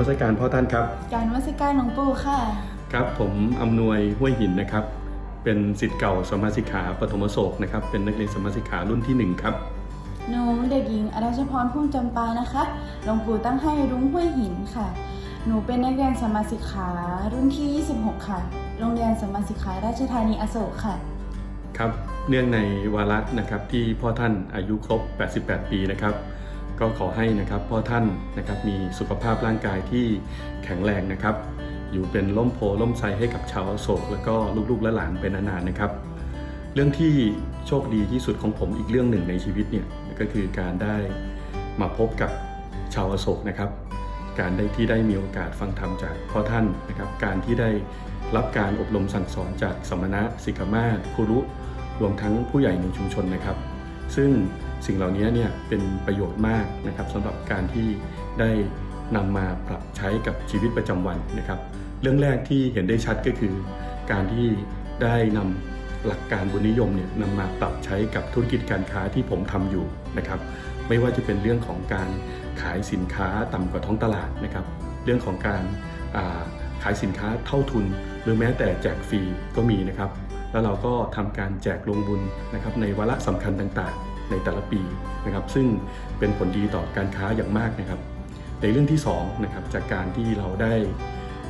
มัสการพ่อท่านครับ การนมัสการหลวงปู่ค่ะ ครับผมอำนวยห้วยหินนะครับ เป็นสิทธิ์เก่าสมมาสิกขาปฐมโศกนะครับ เป็นนักเรียนสมมาสิกขารุ่นที่หนึ่งครับหนูเด็กหญิงอรัชพรพุ่มจำปานะคะ หลวงปู่ตั้งให้รุ้งห้วยหินค่ะ หนูเป็นนักเรียนสมมาสิกขารุ่นที่ 26 ค่ะ โรงเรียนสมมาสิกขาราชธานีอโศกค่ะ ครับ เนื่องในวาระนะครับที่พ่อท่านอายุครบ 88 ปีนะครับ ก็ขอให้นะครับพ่อท่านนะครับมีสุขภาพร่างกายที่แข็งแรงนะครับ อยู่เป็นล่มโพล่มไทรให้กับชาวโศก แล้วก็ลูกๆและหลานไปนานๆนะครับ เรื่องที่โชคดีที่สุดของผมอีกเรื่องหนึ่งในชีวิตเนี่ยก็คือการได้มาพบกับชาวอโศกนะครับ การได้ที่ได้มีโอกาสฟังธรรมจากพ่อท่านนะครับ การที่ได้รับการอบรมสั่งสอนจากสมณะสิกขามาศครูรุรวมทั้งผู้ใหญ่ในชุมชนนะครับ ซึ่ง สิ่งเหล่านี้เนี่ยเป็นประโยชน์มากนะครับสำหรับการที่ได้นำมาปรับใช้กับชีวิตประจำวันนะครับ เรื่องแรกที่เห็นได้ชัดก็คือ การที่ได้นำหลักการบุญนิยมเนี่ยนำมาปรับใช้กับธุรกิจการค้าที่ผมทำอยู่นะครับ ไม่ว่าจะเป็นเรื่องของการขายสินค้าต่ำกว่าท้องตลาดนะครับ เรื่องของการาขายสินค้าเท่าทุน หรือแม้แต่แจกฟรีก็มีนะครับ แล้วเราก็ทำการแจกลงบุญนะครับในวาระสำคัญต่างๆ ในแต่ละปีนะครับ ซึ่งเป็นผลดีต่อการค้าอย่างมากนะครับ ในเรื่องที่สองนะครับจากการที่เราได้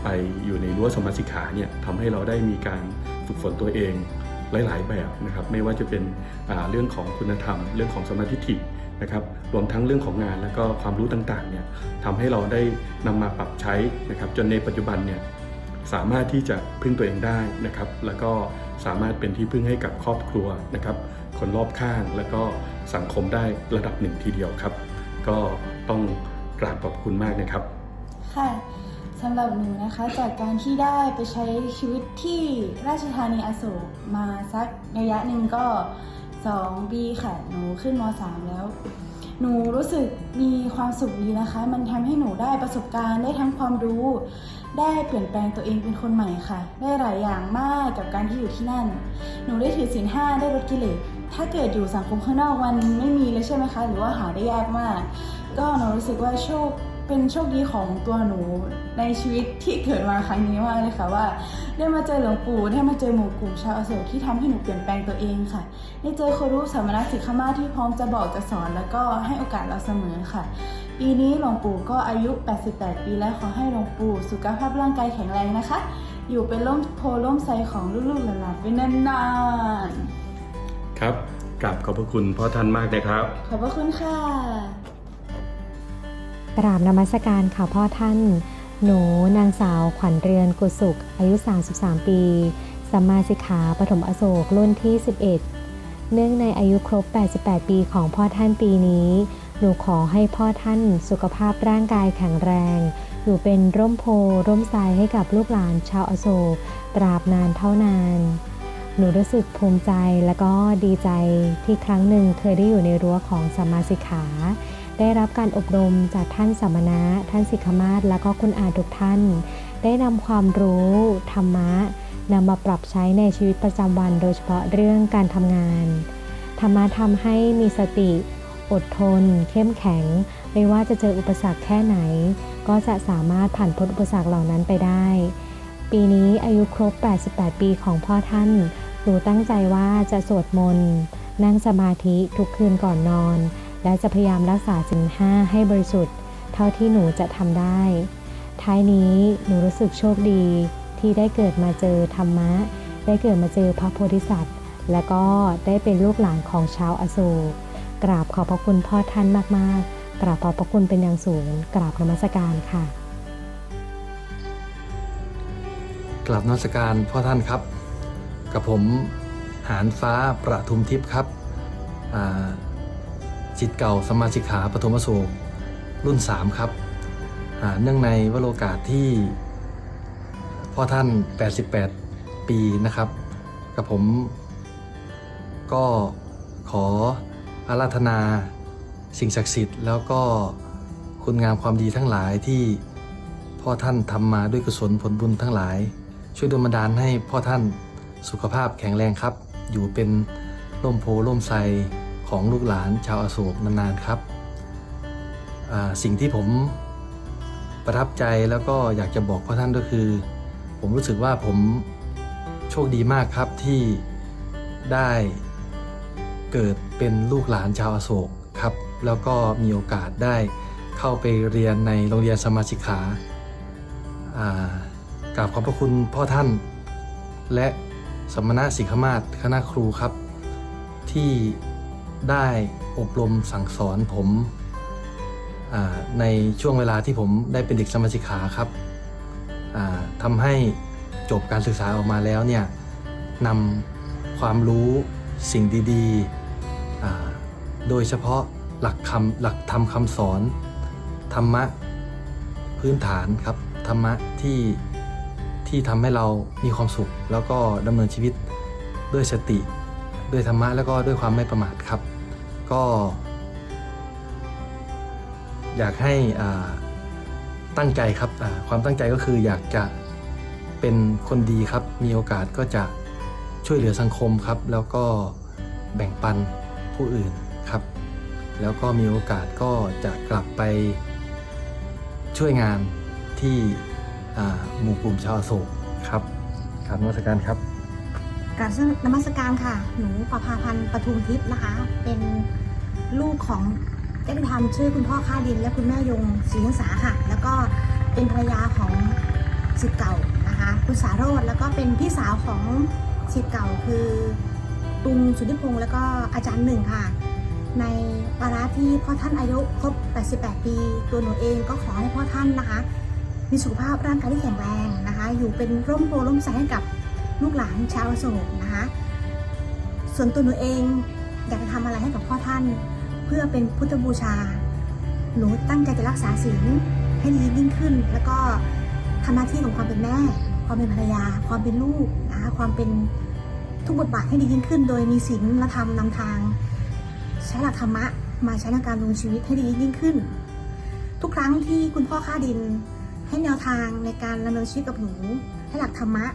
ไปอยู่ในรั้วสมาสิกขาเนี่ยทำให้เราได้มีการฝึกฝนตัวเองหลาย ๆ แบบนะครับ ไม่ว่าจะเป็นเรื่องของคุณธรรม เรื่องของสมาธิฐินะครับรวมทั้งเรื่องของงานแล้วก็ความรู้ต่างๆเนี่ยทำให้เราได้นำมาปรับใช้นะครับ จนในปัจจุบันเนี่ยสามารถที่จะพึ่งตัวเองได้นะครับ แล้วก็สามารถเป็นที่พึ่งให้กับครอบครัวนะครับ คนรอบข้าง แล้วก็สังคมได้ระดับหนึ่งทีเดียวครับ ก็ต้องกราบขอบคุณมากนะครับ ค่ะสำหรับหนูนะคะจากการที่ได้ไปใช้ชีวิตที่ราชธานีอโศกมาสักระยะหนึ่งก็ 2 ปีค่ะ หนูขึ้นม .3 แล้ว หนูรู้สึกมีความสุขดีนะคะ มันทำให้หนูได้ประสบการณ์ได้ทั้งความรู้ ได้เปลี่ยนแปลงตัวเองเป็นคนใหม่ค่ะ ได้หลายอย่างมากกับการที่อยู่ที่นั่น หนูได้ถือศีลห้าได้ลดกิเลส ถ้าเกิดอยู่สังคมข้างนอกมันไม่มีเลยใช่ไหมคะ หรือว่าหาได้ยากมาก ก็หนูรู้สึกว่าโชคเป็นโชคดีของตัวหนูในชีวิตที่เกิดมาครั้งนี้มากเลยค่ะว่า ได้มาเจอหลวงปู่ได้มาเจอหมู่กลุ่มชาวอโศกที่ทำให้หนูเปลี่ยนแปลงตัวเองค่ะ ได้เจอครูสามณสิกขมาที่พร้อมจะบอกจะสอน แล้วก็ให้โอกาสเราเสมอค่ะ ปีนี้หลวงปู่ก็อายุ 88 ปีแล้วขอให้หลวงปู่สุขภาพร่างกายแข็งแรงนะคะ อยู่เป็นร่มโพล่มไทรของลูกๆหลานๆไปนานๆ ครับกราบขอบพระคุณพ่อท่านมากนะครับ ขอบพระคุณค่ะ กราบนมัสการค่ะพ่อท่าน หนูนางสาวขวัญเรือนกุสุข อายุ 33 ปีสัมมาสิกขาปฐมอโศกรุ่นที่ 11 เนื่องในอายุครบ 88 ปีของพ่อท่านปีนี้ หนูขอให้พ่อท่านสุขภาพร่างกายแข็งแรง อยู่เป็นร่มโพร่มไทรให้กับลูกหลานชาวอโศกตราบนานเท่านาน หนูรู้สึกภูมิใจและก็ดีใจที่ครั้งหนึ่งเคยได้อยู่ในรั้วของสัมมาสิกขา ได้รับการอบรมจากท่านสมณะ ท่านสิกขมาศและก็คุณอาทุกท่าน ได้นำความรู้ธรรมะนำมาปรับใช้ในชีวิตประจำวัน โดยเฉพาะเรื่องการทำงาน ธรรมะทำให้มีสติ อดทน เข้มแข็ง ไม่ว่าจะเจออุปสรรคแค่ไหน ก็จะสามารถผ่านพ้นอุปสรรคเหล่านั้นไปได้ ปีนี้อายุครบ 88 ปีของพ่อท่าน หนูตั้งใจว่าจะสวดมนต์นั่งสมาธิทุกคืนก่อนนอน และจะพยายามรักษาศีลห้าให้บริสุทธิ์ เท่าที่หนูจะทำได้ ท้ายนี้หนูรู้สึกโชคดีที่ได้เกิดมาเจอธรรมะ ได้เกิดมาเจอพระโพธิสัตว์ และก็ได้เป็นลูกหลานของชาวอโศกกราบขอบพระคุณพ่อท่านมาก ๆ กราบขอบพระคุณเป็นอย่างสูง กราบนมัสการค่ะกลับนมัสการพ่อท่านครับ กับผมหานฟ้าประทุมทิพย์ครับจิตเก่าสมมาชิกขาปฐมโศกรุ่น 3 ครับ เนื่องในวโรกาสที่พ่อท่าน 88 ปีนะครับ กับผมก็ขออาราธนาสิ่งศักดิ์สิทธิ์แล้วก็คุณงามความดีทั้งหลายที่พ่อท่านทำมาด้วยกุศลผลบุญทั้งหลาย ช่วยดลบันดาลให้พ่อท่าน สุขภาพแข็งแรงครับ อยู่เป็นร่มโพล่มไทรของลูกหลานชาวอโศกนานๆครับ สิ่งที่ผมประทับใจแล้วก็อยากจะบอกพ่อท่านก็คือ ผมรู้สึกว่าผมโชคดีมากครับที่ได้เกิดเป็นลูกหลานชาวอโศกครับ แล้วก็มีโอกาสได้เข้าไปเรียนในโรงเรียนสมาชิกขาอ่ากราบขอบพระคุณพ่อท่าน และ สมณะสิกขมาศคณะครูครับ ที่ได้อบรมสั่งสอนผมในช่วงเวลาที่ผมได้เป็นเด็กสมาชิกขาครับอ่าทำให้จบการศึกษาออกมาแล้วเนี่ยนำความรู้สิ่งดีๆ โดยเฉพาะหลักคำหลักธรรมคำสอน ธรรมะพื้นฐานครับ ธรรมะที่ ที่ทำให้เรามีความสุข แล้วก็ดำเนินชีวิตด้วยสติ ด้วยธรรมะแล้วก็ด้วยความไม่ประมาทครับ ก็ อยากให้อ่าตั้งใจครับความตั้งใจก็คืออยากจะเป็นคนดีครับ มีโอกาสก็จะช่วยเหลือสังคมครับ แล้วก็แบ่งปันผู้อื่นครับ แล้วก็มีโอกาสก็จะกลับไปช่วยงานที่ หมู่กลุ่มชาวอโศกครับการนวัตการครับกราบนมัสการค่ะ หนูประภาพันธ์ปทุมทิพย์นะคะ เป็นลูกของญาติธรรมชื่อคุณพ่อข้าดิน และคุณแม่ยงศรีหังษาค่ะ แล้วก็เป็นภรรยาของสิทธิ์เก่านะคะ คุณสาโรธแล้วก็เป็นพี่สาวของสิทธิ์เก่าคือตุงสุทธิพงศ์แล้วก็อาจารย์หนึ่งค่ะ ในวาระที่พ่อท่านอายุครบ 88 ปี ตัวหนูเองก็ขอให้พ่อท่านนะคะ มีสุขภาพร่างกายที่แข็งแรงนะคะ อยู่เป็นร่มโพล่มไทรให้กับลูกหลานชาวโศกนะคะ ส่วนตัวหนูเองอยากจะทำอะไรให้กับพ่อท่าน เพื่อเป็นพุทธบูชา หนูตั้งใจจะรักษาศีลให้ดียิ่งขึ้น แล้วก็ทำหน้าที่ของความเป็นแม่ ความเป็นภรรยา ความเป็นลูกนะคะความเป็นทุกบทบาทให้ดียิ่งขึ้น โดยมีศีลและธรรมนำทาง ใช้หลักธรรมะมาใช้ในการดำเนินชีวิตให้ดียิ่งขึ้น ทุกครั้งที่คุณพ่อข้าดิน ให้แนวทางในการดำเนินชีวิตกับหนู ให้หลักธรรมะ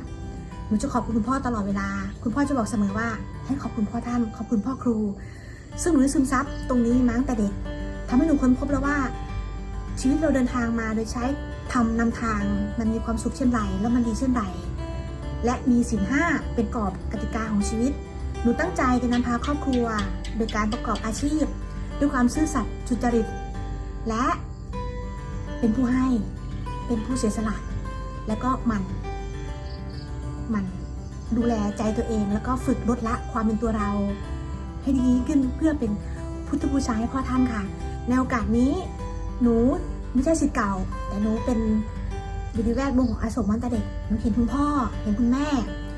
หนูจะขอบคุณคุณพ่อตลอดเวลา คุณพ่อจะบอกเสมอว่า ให้ขอบคุณพ่อท่าน ขอบคุณพ่อครู ซึ่งหนูได้ซึมซับตรงนี้มาตั้งแต่เด็กทำให้หนูค้นพบแล้วว่า ชีวิตเราเดินทางมาโดยใช้ทำนำทางมันมีความสุขเช่นไรแล้วมันดีเช่นไรและมีสินห้าเป็นกรอบกติกาของชีวิต หนูตั้งใจจะนำพาครอบครัว โดยการประกอบอาชีพ ด้วยความซื่อสัตย์สุจริต และเป็นผู้ให้ เป็นผู้เสียสละ และก็มันมันดูแลใจตัวเอง แล้วก็ฝึกลดละความเป็นตัวเรา ให้ดีขึ้นเพื่อเป็นพุทธบูชาให้พ่อท่านค่ะ ในโอกาสนี้หนูไม่ใช่สิทธิ์เก่า แต่หนูเป็นอยู่ในแวดวงของอาสมมาตั้งแต่เด็กหนูเห็นคุณพ่อเห็นคุณแม่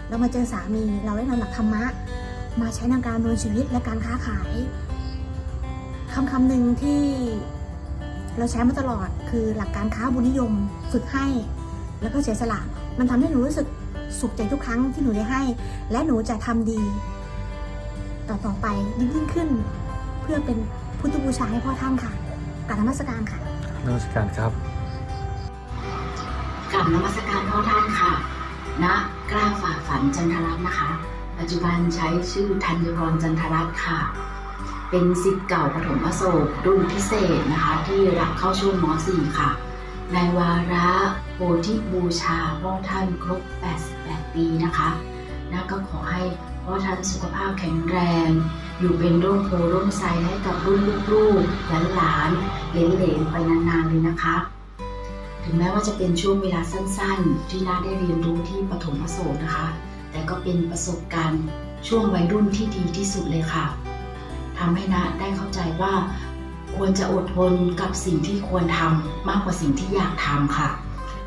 เรามาเจอสามีเราได้นำหลักธรรมะ มาใช้ในการดำเนินชีวิตและการค้าขายคำคำหนึ่งที่เราใช้มาตลอด คือหลักการค้าบุญนิยมฝึกให้ แล้วก็เสียสละมันทำให้หนูรู้สึกสุขใจทุกครั้งที่หนูได้ให้ และหนูจะทำดี ต่อต่อไปยิ่งยิ่งขึ้น เพื่อเป็นพุทธบูชาให้พ่อท่านค่ะกราบนมัสการค่ะนมัสการครับกับนมัสการพ่อท่านค่ะณกล้าฝ่าฝันจันทรัตน์นะคะ ปัจจุบันใช้ชื่อธัญรรจันทรัตน์ค่ะ เป็นสิทธิ์เก่าปฐมอโศกรุ่นพิเศษนะคะ ที่รับเข้าช่วงม .4 ค่ะ ในวาระโพธิบูชาพ่อท่านครบ 88 ปีนะคะนะก็ขอให้พ่อท่านสุขภาพแข็งแรง อยู่เป็นร่มโพร่มไทรให้กับรุ่นลูกๆหลานๆเหลนๆไปนานๆเลยนะคะ ถึงแม้ว่าจะเป็นช่วงเวลาสั้นๆ ที่น้าได้เรียนรู้ที่ปฐมอโศกนะคะ แต่ก็เป็นประสบการณ์ช่วงวัยรุ่นที่ดีที่สุดเลยค่ะ ทำให้น้าได้เข้าใจว่า ควรจะอดทนกับสิ่งที่ควรทำมากกว่าสิ่งที่อยากทำค่ะ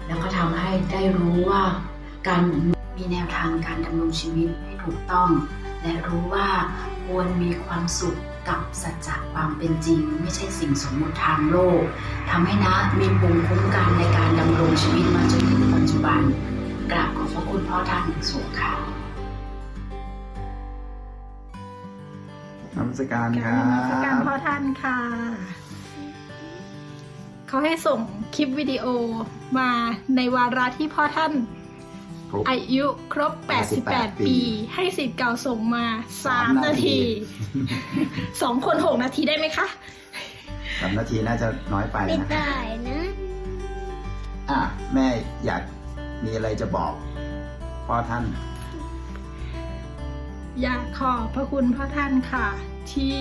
แล้วก็ทำให้ได้รู้ว่าการมีแนวทางการดำรงชีวิตให้ถูกต้อง และรู้ว่าควรมีความสุขกับสัจจะความเป็นจริง ไม่ใช่สิ่งสมมติทางโลกทำให้นะมีภูมิคุ้มกันในการดำรงชีวิตมาจนถึงปัจจุบันกราบขอบพระคุณพ่อท่านสูงค่ะ นมัสการคกรัราบนมัสการบพ่อท่านค่ะ เขาให้ส่งคลิปวิดีโอมาในวาระที่พ่อท่านครบอายุครบ88 88 ปี ให้สิทธิ์เก่าส่งมา 3 นาทีสองคน 6 นาทีได้ไหมคะสามนาทีน่าจะน้อยไปไม่นะได้นะ อะ แม่อยากมีอะไรจะบอกพ่อท่าน อยากขอบพระคุณพ่อท่านค่ะ ที่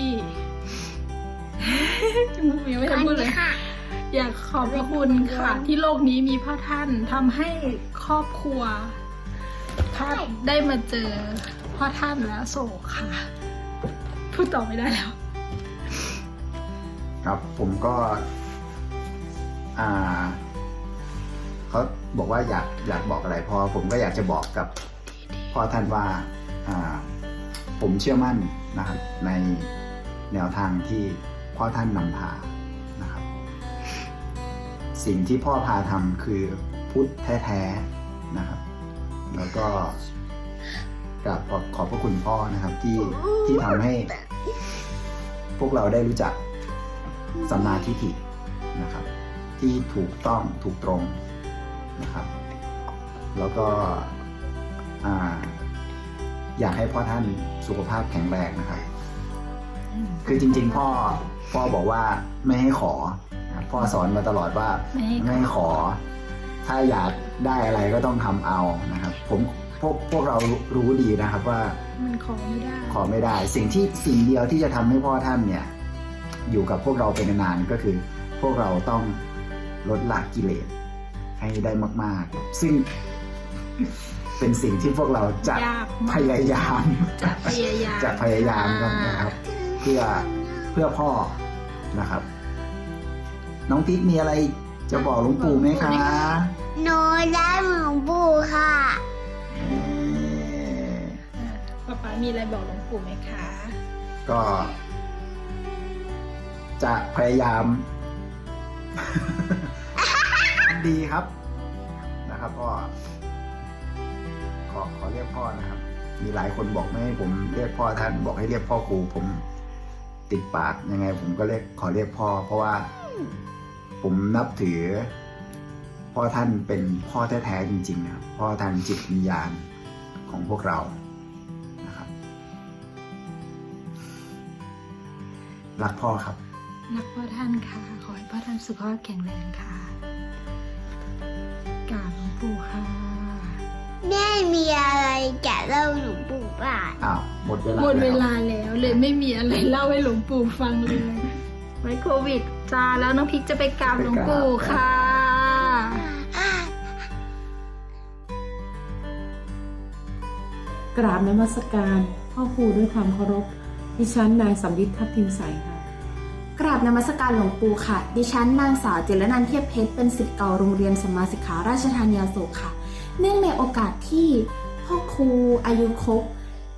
ยังไม่ทันพูดเลยอยากขอบพระคุณค่ะ ที่โลกนี้มีพ่อท่านทำให้ครอบครัวท่านได้มาเจอพ่อท่านและโศกค่ะ พูดต่อไม่ได้แล้ว ครับผมก็ อ่าเขาบอกว่าอยากอยากบอกอะไรพอผมก็อยากจะบอกกับพ่อท่านว่า อ่า ผมเชื่อมั่นนะครับในแนวทางที่พ่อท่านนำพานะครับ สิ่งที่พ่อพาทำคือพุทธแท้ๆนะครับ แล้วก็กราบขอบขอบพระคุณพ่อนะครับที่ที่ทำให้ พวกเราได้รู้จักสัมมาทิฏฐินะครับ ที่ถูกต้องถูกตรงนะครับ แล้วก็อ่า อยากให้พ่อท่านสุขภาพแข็งแรงนะครับ คือจริง ๆ พ่อพ่อบอกว่าไม่ให้ขอนะครับพ่อสอนมาตลอดว่าไม่ให้ขอไม่ให้ขอ ถ้าอยากได้อะไรก็ต้องทำเอานะครับ ผมพวกพวกเรารู้ดีนะครับว่า มันขอไม่ได้ ขอไม่ได้ สิ่งที่สิ่งเดียวที่จะทำให้พ่อท่านเนี่ย อยู่กับพวกเราเป็นนานๆก็คือ พวกเราต้องลดละกิเลสให้ได้มาก ๆ ซึ่ง เป็นสิ่งที่พวกเราจะยากมากพยายาม จะพยายามจะพยายามกันนะครับ เพื่อเพื่อพ่อนะครับ น้องติ๊กมีอะไรจะบอกหลวงปู่ไหมคะหนูรักหลวงปู่ค่ะ เอ่อป๊าป๊ามีอะไรบอกหลวงปู่ไหมคะ ก็ จะพยายาม ดีครับนะครับพ่อ ขอเรียกพ่อนะครับ มีหลายคนบอกไม่ให้ผมเรียกพ่อท่านบอกให้เรียกพ่อครูผมติดปากยังไง ผมก็เรียกขอเรียกพ่อ เพราะว่า ผมนับถือ พ่อท่านเป็นพ่อแท้ๆจริงๆนะพ่อท่านจิตวิญญาณของพวกเรานะครับรักพ่อครับ รักพ่อท่านค่ะ ขอให้พ่อท่านสุขภาพแข็งแรงค่ะ ม่มีอะไรจะเล่าหลวงปู่บ้างอ้าวหมดเวลาหมดเวแล้ลาแล้วเลยไม่มีอะไรเล่าให้หลวงปู่ฟังเลยไว้โควิดจาแล้วน้องพิกจะไปกราบหลวงปู่ค่ะกราบนมัสการพ่อครูด้วยความเคารพ ดิฉันนายสำลิดทับทิมใสค่ะ กราบนมัสการหลวงปู่ค่ะ ดิฉันนางสาวเจรนันท์เทียบเพชรเป็นศิษย์เก่าโรงเรียนสมมาสิกขาราชธานีอโศกค่ะ เนื่องในโอกาสที่พ่อครูอายุครบ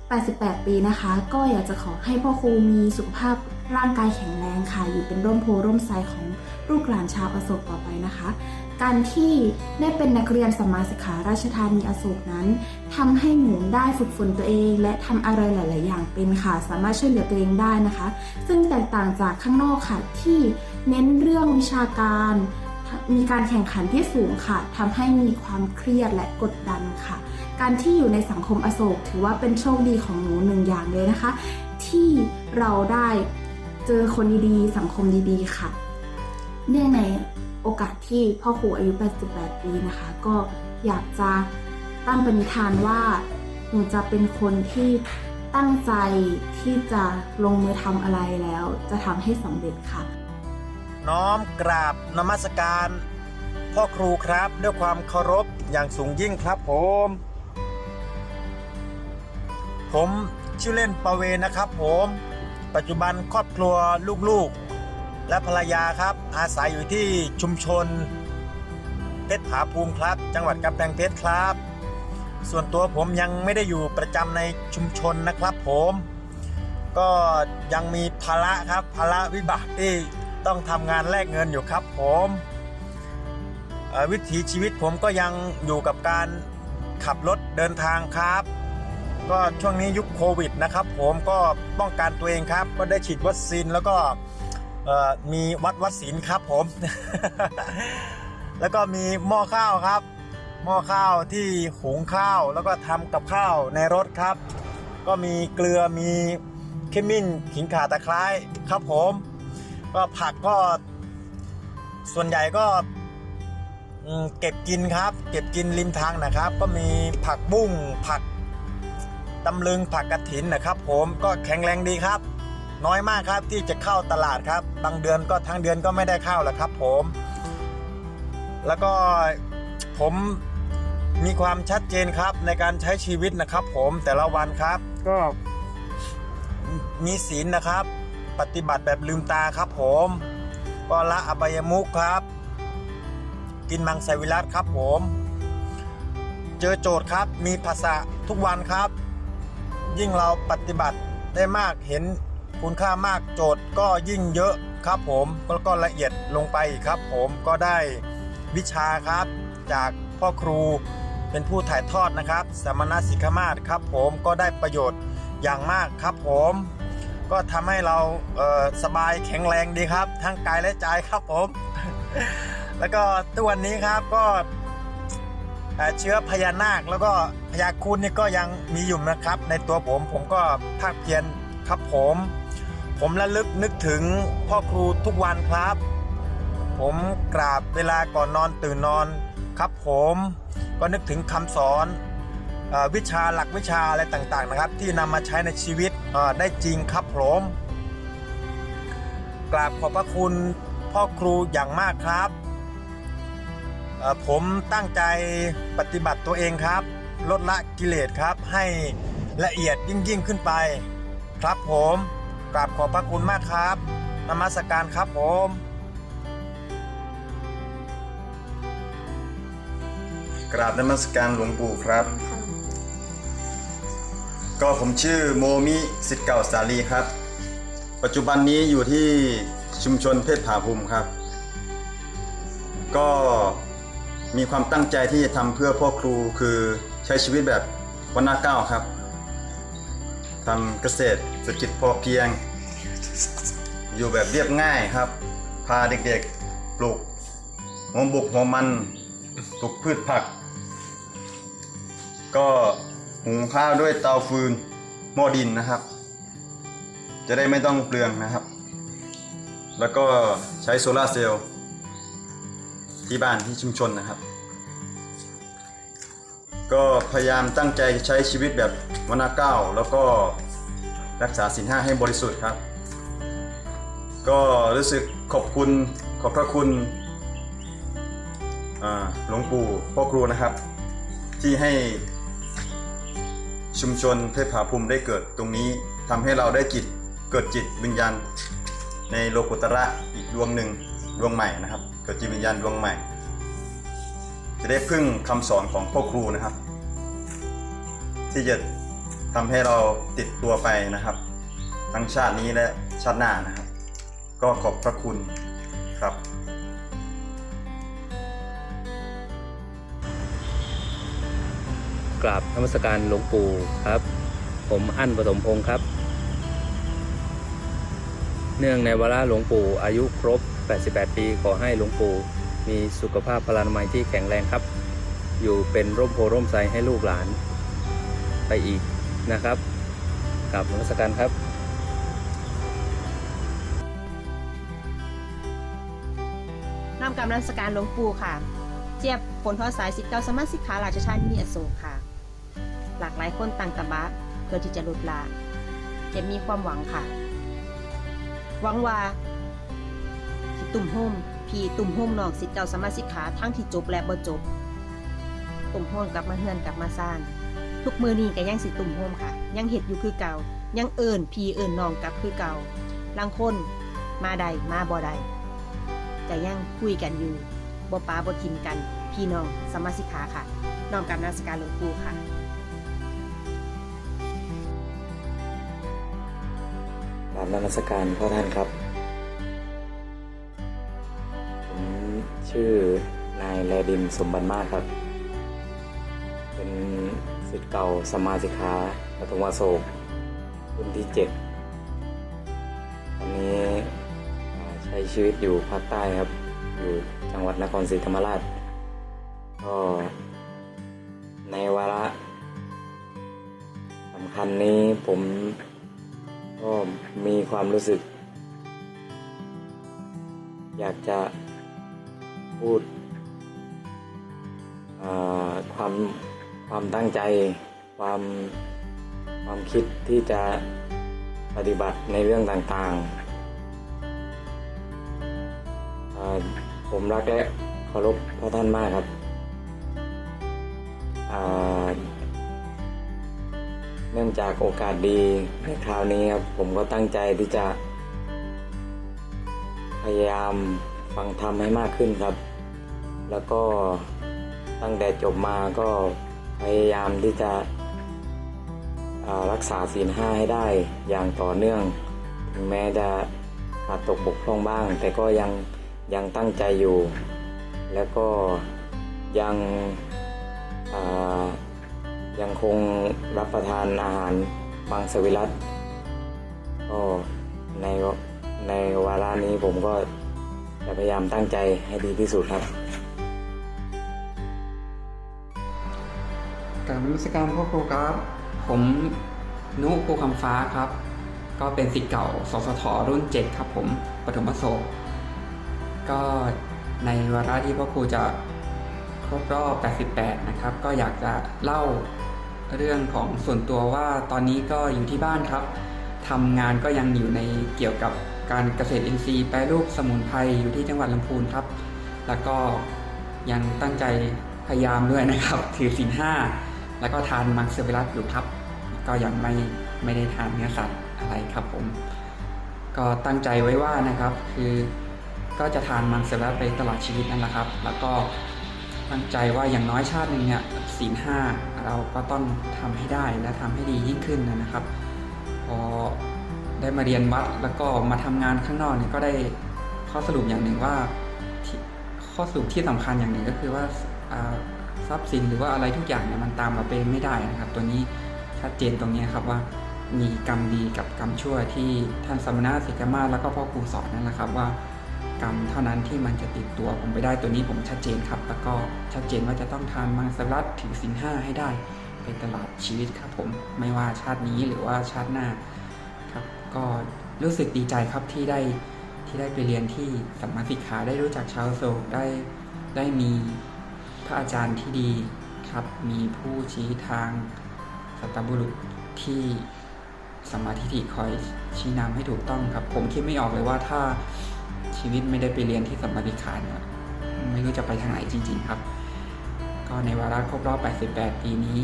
88 ปีนะคะ ก็อยากจะขอให้พ่อครูมีสุขภาพร่างกายแข็งแรงค่ะ อยู่เป็นร่มโพร่มไทรของลูกหลานชาวอโศกต่อไปนะคะ การที่ได้เป็นนักเรียนสมาสิกขาราชธานีอโศกนั้นทำให้หนูได้ฝึกฝนตัวเอง และทำอะไรหลาย ๆ อย่างเป็นค่ะ สามารถช่วยเหลือตัวเองได้นะคะ ซึ่งแตกต่างจากข้างนอกค่ะที่เน้นเรื่องวิชาการ มีการแข่งขันที่สูงค่ะทำให้มีความเครียดและกดดันค่ะ การที่อยู่ในสังคมอโศกถือว่าเป็นโชคดีของหนูหนึ่งอย่างเลยนะคะ ที่เราได้เจอคนดีๆ สังคมดีๆค่ะ เนื่องในโอกาสที่พ่อครูอายุ 88 ปีนะคะ ก็อยากจะตั้งปณิธานว่าหนูจะเป็นคนที่ตั้งใจที่จะลงมือทำอะไรแล้ว จะทำให้สำเร็จค่ะ น้อมกราบนมัสการ พ่อครูครับด้วยความเคารพอย่างสูงยิ่งครับผม ผมชื่อเล่นปะเวนะครับผม ปัจจุบันครอบครัวลูกๆ และภรรยาครับ อาศัยอยู่ที่ชุมชน เพชรผาภูมิครับ จังหวัดกำแพงเพชรครับ ส่วนตัวผมยังไม่ได้อยู่ประจำในชุมชนนะครับผม ก็ยังมีภาระครับภาระวิบากที่ ต้องทำงานแลกเงินอยู่ครับผมวิถีชีวิตผมก็ยังอยู่กับการขับรถเดินทางครับ ก็ช่วงนี้ยุคโควิดนะครับ ผมก็ป้องกันตัวเองครับ ก็ได้ฉีดวัคซีนแล้วก็มีวัดวัดศีลครับผม แล้วก็มีหม้อข้าวครับ หม้อข้าวที่หุงข้าวแล้วก็ทำกับข้าวในรถครับ ก็มีเกลือมีขมิ้นขิงข่าตะไคร้ครับผม ก็ผักก็ส่วนใหญ่ก็อืมเก็บกินครับ เก็บกินริมทางนะครับ ก็มีผักบุ้งผักตำลึงผักกระถินนะครับ ผมก็แข็งแรงดีครับ น้อยมากครับที่จะเข้าตลาดครับ บางเดือนก็ทั้งเดือนก็ไม่ได้เข้าแล้วครับ ผม แล้วก็ผมมีความชัดเจนครับในการใช้ชีวิตนะครับ ผมแต่ละวันครับ ก็มีศีลนะครับ ปฏิบัติแบบลืมตาครับผมก็ละอบายมุขครับ กินมังสวิรัตครับผม เจอโจทย์ครับมีภาษาทุกวันครับ ยิ่งเราปฏิบัติได้มากเห็นคุณค่ามากโจทย์ก็ยิ่งเยอะครับผมแล้วก็ละเอียดลงไปครับผมก็ได้วิชาครับ จากพ่อครูเป็นผู้ถ่ายทอดนะครับ สมณสิกขามาศครับผมก็ได้ประโยชน์อย่างมากครับผม ก็ทำให้เราเสบายแข็งแรงดีครับ ทั้งกายและใจครับผม แล้วก็ตัวนนี้ครับก็เอ่อเชื้อพญานาคแล้วก็พญาคุณนี่ก็ยังมีอยู่นะครับ ในตัวผมผมก็ภาคเพียรครับผม ผมระลึกนึกถึงพ่อครูทุกวันครับ ผมกราบเวลาก่อนนอนตื่นนอนครับผมก็นึกถึงคำสอนวิชาหลักวิชาอะไรต่างๆนะครับ ที่นำมาใช้ในชีวิต ได้จริงครับผมกราบขอบพระคุณพ่อครูอย่างมากครับ ผมตั้งใจปฏิบัติตัวเองครับ ลดละกิเลสครับ ให้ละเอียดยิ่งยิ่งขึ้นไป ครับผมกราบขอบพระคุณมากครับนมัสการครับผมกราบนมัสการหลวงปู่ครับ ก็ผมชื่อโมมิสิทธิ์เก่าสาลีครับ ปัจจุบันนี้อยู่ที่ชุมชนเพชรผาภูมิครับ ก็มีความตั้งใจที่จะทำเพื่อพ่อครูคือใช้ชีวิตแบบวันหน้าเก้าครับทำเกษตรเศรษฐกิจพอเพียง อยู่แบบเรียบง่ายครับ พาเด็กๆปลูกหัวบุกหัวมันปลูกพืชผัก ก็ หุงข้าวด้วยเตาฟืนหม้อดินนะครับ จะได้ไม่ต้องเปลืองนะครับ แล้วก็ใช้โซลาร์เซลล์ที่บ้านที่ชุมชนนะครับ ก็พยายามตั้งใจใช้ชีวิตแบบวันนาเก้าแล้วก็รักษาศีลห้าให้บริสุทธิ์ครับ ก็รู้สึกขอบคุณขอบพระคุณหลวงปู่พ่อครูนะครับ ที่ให้ ชุมชนเทพผาภูมิได้เกิดตรงนี้ทำให้เราได้จิตเกิดจิตวิญญาณ ในโลกุตระอีกดวงหนึ่งดวงใหม่นะครับ เกิดจิตวิญญาณดวงใหม่ จะได้พึ่งคำสอนของพ่อครูนะครับ ที่จะทำให้เราติดตัวไปนะครับ ทั้งชาตินี้และชาติหน้านะครับ ก็ขอบพระคุณครับ กราบนมัสการหลวงปู่ครับ ผมอั้นปฐมพงศ์ครับ เนื่องในวาระหลวงปู่อายุครบ 88 ปีขอให้หลวงปู่มีสุขภาพพลานามัยที่แข็งแรงครับ อยู่เป็นร่มโพร่มไทรให้ลูกหลาน ไปอีกนะครับกราบนมัสการครับนำกำลังสการหลวงปู่ค่ะ เจี๊ยบผลทอสายสิทธิ์เก่าสมาสิกขาราชชาติมีอโศกค่ะ หลากหลายคนต่างตะบะเพื่อที่จะลดละจะมีความหวังค่ะ หวังว่าตุ่มโฮมพี่ตุ่มโฮมนอกสิทธิ์เก่าสมาสิกขาทั้งที่จบและบ่จบ ตุ่มโฮมกลับมาเฮือนกลับมาซ่านทุกมือนี้ก็ยังสิตุ่มโฮมค่ะ ยังเห็ดอยู่คือเก่า ยังเอิญพี่เอิญน้องกลับคือเก่าลางคนมาใดมาบ่ใดแต่ยังคุยกันอยู่บ่ป้าบ่ทิมกัน พี่น้องสมาสิกขาค่ะน้อมกำนักสการหลวงปู่ค่ะ นมัสการพ่อท่านครับ ผมชื่อนายแลดินสมบัติมากครับ เป็นสิทธิ์เก่าสมาสิกขาปฐมวโศกรุ่นที่เจ็ดตอนนี้ใช้ชีวิตอยู่ภาคใต้ครับ อยู่จังหวัดนครศรีธรรมราช ก็ในวาระสำคัญนี้ผม ก็มีความรู้สึก อยากจะพูดความความตั้งใจ ความความคิดที่จะปฏิบัติในเรื่องต่างๆ ผมรักและเคารพพ่อท่านมากครับอ่า เนื่องจากโอกาสดีในคราวนี้ครับผมก็ตั้งใจที่จะ พยายามฟังธรรมให้มากขึ้นครับ แล้วก็ตั้งแต่จบมาก็พยายามที่จะรักษาศีลห้าให้ได้อย่างต่อเนื่อง ถึงแม้จะขาดตกบกพร่องบ้าง แต่ก็ยังยังตั้งใจอยู่ แล้วก็ยังอ่า ยังคงรับประทานอาหารมังสวิรัตก็ในในวาระนี้ผมก็จะพยายามตั้งใจให้ดีที่สุดครับกรารนมัสการพ่อครูครับ ผมนุภูคำฟ้าครับ ก็เป็นศิษย์เก่าสสทรุ่น 7 ครับผมปฐมประสบก็ในวาระที่พ่อครูจะครบรอบ 88 นะครับ ก็อยากจะเล่า เรื่องของส่วนตัวว่าตอนนี้ก็อยู่ที่บ้านครับทำงานก็ยังอยู่ในเกี่ยวกับการเกษตรอินทรีย์แปรรูปสมุนไพรอยู่ที่จังหวัดลำพูนครับ แล้วก็ยังตั้งใจพยายามด้วยนะครับ ถือศีลห้าแล้วก็ทานมังสวิรัตอยู่ครับ ก็ยังไม่ไม่ได้ทานเนื้อสัตว์อะไรครับผม ก็ตั้งใจไว้ว่านะครับคือก็จะทานมังสวิรัตไปตลอดชีวิตนั่นแหละครับ แล้วก็ ตั้งใจว่าอย่างน้อยชาติหนึ่งเนี่ยศีลห้าเราก็ต้องทำให้ได้และทำให้ดียิ่งขึ้นนะครับ พอได้มาเรียนวัดแล้วก็มาทำงานข้างนอกเนี่ยก็ได้ข้อสรุปอย่างหนึ่งว่าข้อสรุปที่สำคัญอย่างหนึ่งก็คือว่าทรัพย์สินหรือว่าอะไรทุกอย่างเนี่ยมันตามเราไปไม่ได้นะครับ ตัวนี้ชัดเจนตรงนี้ครับว่ามีกรรมดีกับกรรมชั่วที่ท่านสมณะสิกามาแล้วก็พ่อครูสอนนั่นแหละครับว่า กรรมเท่านั้นที่มันจะติดตัวผมไปได้ตัวนี้ผมชัดเจนครับ แล้วก็ชัดเจนว่าจะต้องทานมังสวิรัตถือศีลห้าให้ได้ไปตลอดชีวิตครับผมไม่ว่าชาตินี้หรือว่าชาติหน้าครับ ก็รู้สึกดีใจครับที่ได้ที่ได้ไปเรียนที่สัมมาสิกขาได้รู้จักชาวโศกได้ได้มีพระอาจารย์ที่ดีครับ มีผู้ชี้ทางสัตบุรุษที่สมมาธิฏฐิคอยชี้นำให้ถูกต้องครับ ผมคิดไม่ออกเลยว่าถ้า ชีวิตไม่ได้ไปเรียนที่สัมมาสิขาเนี่ยไม่รู้จะไปทางไหนจริง ๆ ครับ ก็ในวาระครบรอบ 88 ปีนี้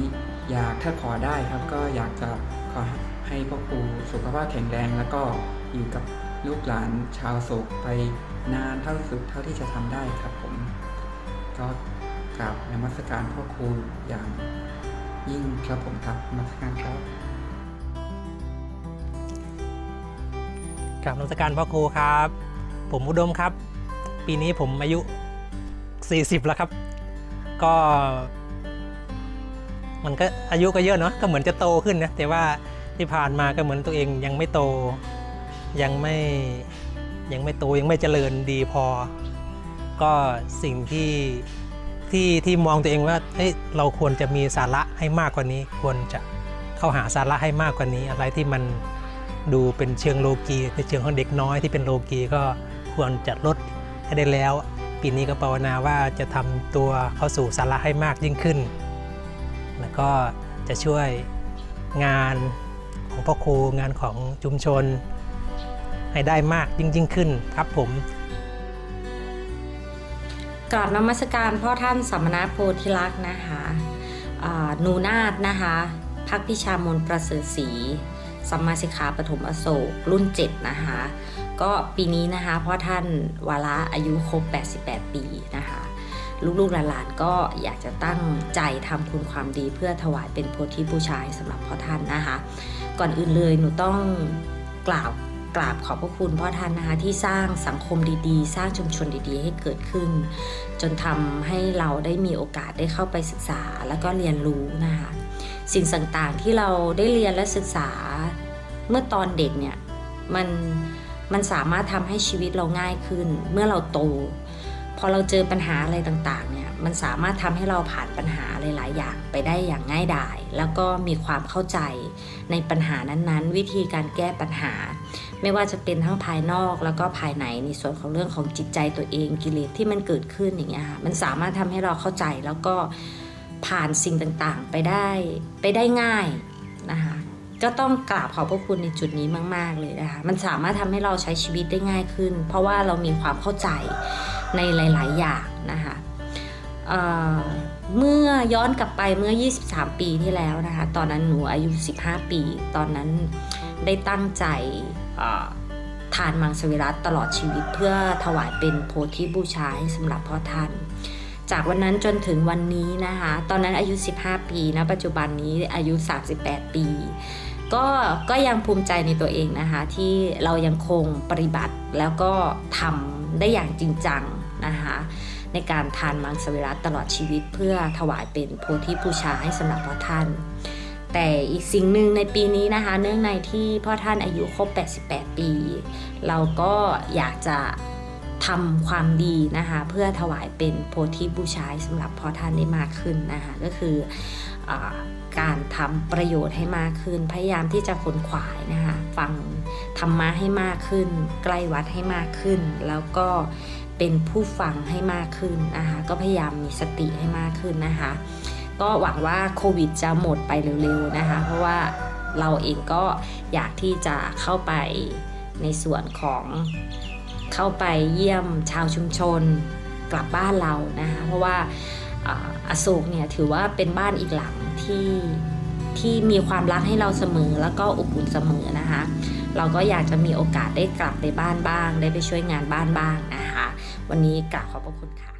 อยากถ้าขอได้ครับ ก็อยากจะขอให้พ่อครูสุขภาพแข็งแรง แล้วก็อยู่กับลูกหลานชาวโศกไปนานเท่าสุดเท่าที่จะทำได้ครับผม ก็กราบนมัสการพ่อครูอย่างยิ่งครับผมครับนมัสการครับกราบนมัสการพ่อครูครับ ผมอุดมครับ ปีนี้ผมอายุ 40 แล้วครับ ก็ มันก็อายุก็เยอะเนาะก็เหมือนจะโตขึ้นนะแต่ว่าที่ผ่านมาก็เหมือนตัวเองยังไม่โต ยังไม่ยังไม่โตยังไม่เจริญดีพอ ก็สิ่งที่ที่ที่มองตัวเองว่าเฮ้ยเราควรจะมีสาระให้มากกว่านี้ ควรจะเข้าหาสาระให้มากกว่านี้ อะไรที่มันดูเป็นเชิงโลกีในเชิงของเด็กน้อยที่เป็นโลกีก็ ควรจะลดให้ได้แล้ว ปีนี้ก็ภาวนาว่าจะทำตัวเข้าสู่สาระให้มากยิ่งขึ้น แล้วก็จะช่วยงานของพ่อครูงานของชุมชน ให้ได้มากยิ่งยิ่งขึ้นครับผมกราบนมัสการพ่อท่านสัมมนาโพธิลักษณ์นะคะนูนาถนะคะพักพิชามนประเสริฐศรีสัมมาสิกขาปฐมอโศกรุ่น 7 นะคะ ก็ปีนี้นะคะพ่อท่านวาระอายุครบ 88 ปีนะคะลูกๆหลานๆก็อยากจะตั้งใจทำคุณความดีเพื่อถวายเป็นโพธิบูชาให้สำหรับพ่อท่านนะคะ ก่อนอื่นเลยหนูต้องกล่าวกราบขอบพระคุณพ่อท่านนะคะที่สร้างสังคมดีๆ สร้างชุมชนดีๆ ให้เกิดขึ้น จนทำให้เราได้มีโอกาสได้เข้าไปศึกษาแล้วก็เรียนรู้นะคะสิ่งต่างๆที่เราได้เรียนและศึกษาเมื่อตอนเด็กเนี่ยมัน มันสามารถทำให้ชีวิตเราง่ายขึ้น เมื่อเราโต พอเราเจอปัญหาอะไรต่างๆ เนี่ย มันสามารถทำให้เราผ่านปัญหาหลายๆอย่างไปได้อย่างง่ายดาย แล้วก็มีความเข้าใจในปัญหานั้นๆ วิธีการแก้ปัญหา ไม่ว่าจะเป็นทั้งภายนอกแล้วก็ภายในในส่วนของเรื่องของจิตใจตัวเองกิเลสที่มันเกิดขึ้นอย่างเงี้ยค่ะ มันสามารถทำให้เราเข้าใจแล้วก็ผ่านสิ่งต่างๆ ไปได้ไปได้ง่ายนะคะ ก็ต้องกราบขอบพระคุณในจุดนี้มาก ๆ เลยนะคะ มันสามารถทำให้เราใช้ชีวิตได้ง่ายขึ้น เพราะว่าเรามีความเข้าใจในหลาย ๆ อย่างนะคะเเมื่อย้อนกลับไปเมื่อ 23 ปีที่แล้วนะคะ ตอนนั้นหนูอายุ 15 ปี ตอนนั้นได้ตั้งใจทานมังสวิรัตตลอดชีวิตเพื่อถวายเป็นโพธิบูชาให้สำหรับพ่อท่าน จากวันนั้นจนถึงวันนี้นะคะ ตอนนั้นอายุ 15 ปีนะปัจจุบันนี้อายุ 38 ปี ก็ก็ยังภูมิใจในตัวเองนะคะ ที่เรายังคงปฏิบัติแล้วก็ทำได้อย่างจริงจังนะคะในการทานมังสวิรัตตลอดชีวิต เพื่อถวายเป็นโพธิบูชาให้สำหรับพ่อท่าน แต่อีกสิ่งหนึ่งในปีนี้นะคะ เนื่องในที่พ่อท่านอายุครบ 88 ปี เราก็อยากจะทำความดีนะคะ เพื่อถวายเป็นโพธิบูชาสำหรับพ่อท่านได้มากขึ้นนะคะ ก็คือ การทำประโยชน์ให้มากขึ้น พยายามที่จะขนขวายนะคะฟังธรรมะให้มากขึ้น ใกล้วัดให้มากขึ้น แล้วก็เป็นผู้ฟังให้มากขึ้นนะคะก็พยายามมีสติให้มากขึ้นนะคะ ก็หวังว่าโควิดจะหมดไปเร็วๆนะคะ เพราะว่าเราเองก็อยากที่จะเข้าไปในส่วนของเข้าไปเยี่ยมชาวชุมชนกลับบ้านเรานะคะเพราะว่าอ่า อโศกเนี่ยถือว่าเป็นบ้านอีกหลังที่ที่มีความรักให้เราเสมอแล้วก็อบอุ่นเสมอนะคะ เราก็อยากจะมีโอกาสได้กลับไปบ้านบ้าง ได้ไปช่วยงานบ้านบ้างนะคะ วันนี้กราบขอบพระคุณค่ะ